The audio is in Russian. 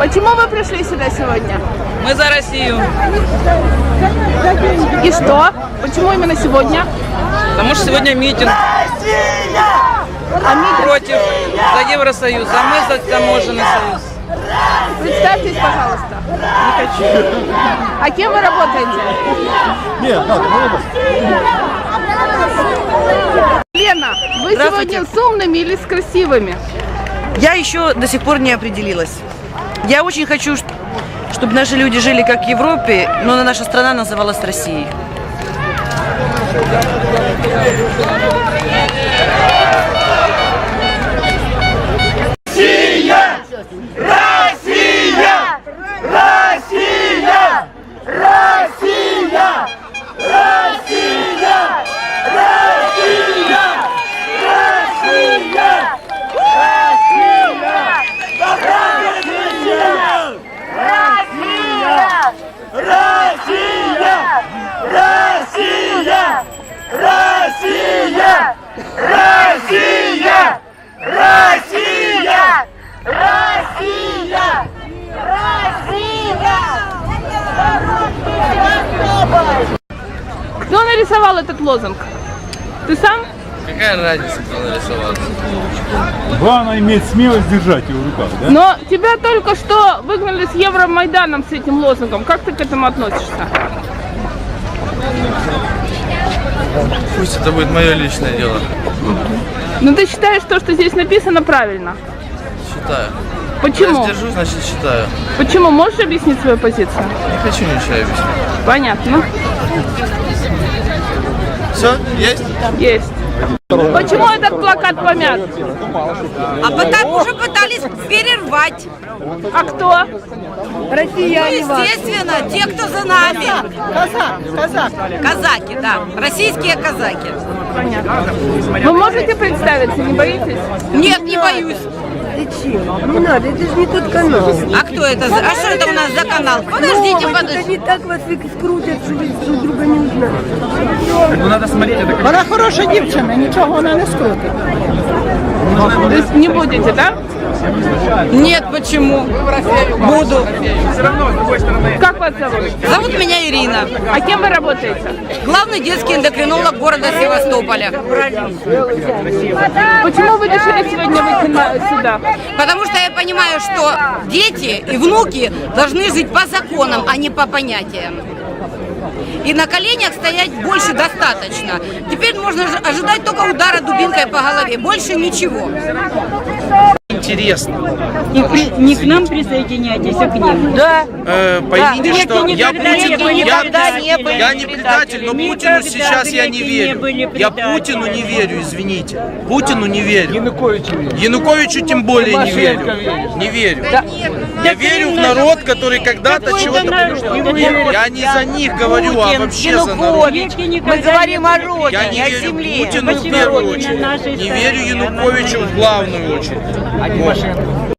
Почему вы пришли сюда сегодня? Мы за Россию, И что? Почему именно сегодня? потому что сегодня митинг А митинг? против за Евросоюз, а мы за таможенный союз. Представьтесь, пожалуйста. Не хочу. А кем вы работаете? Нет, надо, молодец. Лена, вы сегодня с умными или с красивыми? Я еще до сих пор не определилась. Я очень хочу, чтобы наши люди жили как в Европе, но наша страна называлась Россией. Кто нарисовал этот лозунг? Ты сам? Какая разница, кто нарисовал? Главное иметь смелость держать его в руках, да? Но тебя только что выгнали с Евромайданом с этим лозунгом. Как ты к этому относишься? Пусть это будет мое личное дело. Ну ты считаешь то, что здесь написано правильно? Считаю. Почему? Я сдержу, значит считаю. Почему? Можешь объяснить свою позицию? Не хочу ничего объяснять. Понятно. Все, есть? Есть. Почему этот плакат помят? А потому что пытались перервать. А кто? Ну, естественно, те, кто за нами. Казаки, да. Российские казаки. Вы можете представиться, не боитесь? Нет, не боюсь. Не надо, это же не тот канал. А кто это? за- А что это у нас за канал? Подождите, подождите. Они так вас и скрутят, что вы друг друга не узнаете. Вона хороша дівчина, нічого вона не скрутить. То есть не будете, да? Нет, почему? Буду. Как вас зовут? Зовут меня Ирина. А кем вы работаете? Главный детский эндокринолог города Севастополя. Почему вы решили сегодня выйти сюда? Потому что я понимаю, что дети и внуки должны жить по законам, а не по понятиям. И на коленях стоять больше достаточно. Теперь можно ожидать только удара дубинкой по голове. Больше ничего. Интересно. Не, при- не к нам присоединяйтесь, а к ним. Да, Э, поймите, Нет, что вы я не Путину, я, никогда не были я не предатель, но. Путину Никогда, сейчас я не не верю. были Я. Путину не верю, извините. Путину не верю. Януковичу тем более не верю. Не верю. Я верю в народ, который когда-то чего-то... Я не за них говорю, а вообще за народ. мы говорим о родине, Я не о верю земле. Путину в первую очередь. Не верю Януковичу в главную очередь. Ладно.